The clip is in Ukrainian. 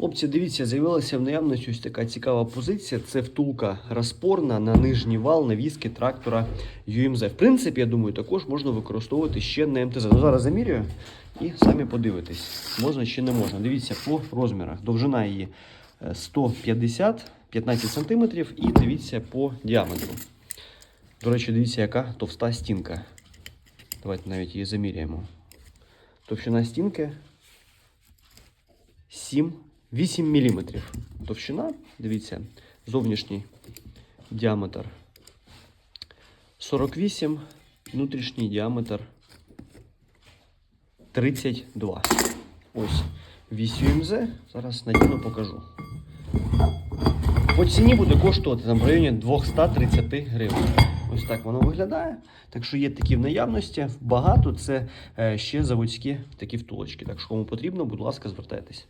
Хлопці, дивіться, з'явилася в наявності ось така цікава позиція. Це втулка розпорна на нижній вал навіски трактора UMZ. В принципі, я думаю, також можна використовувати ще на МТЗ. Ну, зараз замірюю і самі подивитесь, можна чи не можна. Дивіться по розмірах. Довжина її е, 150 15 см і дивіться по діаметру. До речі, дивіться, яка товста стінка. Давайте навіть її заміряємо. Товщина стінки 7, 8 мм. Товщина, дивіться, зовнішній діаметр 48, внутрішній діаметр 32. Ось вісь UMZ. Зараз надіну покажу. По ціні буде коштувати там в районі 230 гривень. Ось так воно виглядає. Так що є такі в наявності. Багато це е, ще заводські такі втулочки. Так що кому потрібно, будь ласка, звертайтесь.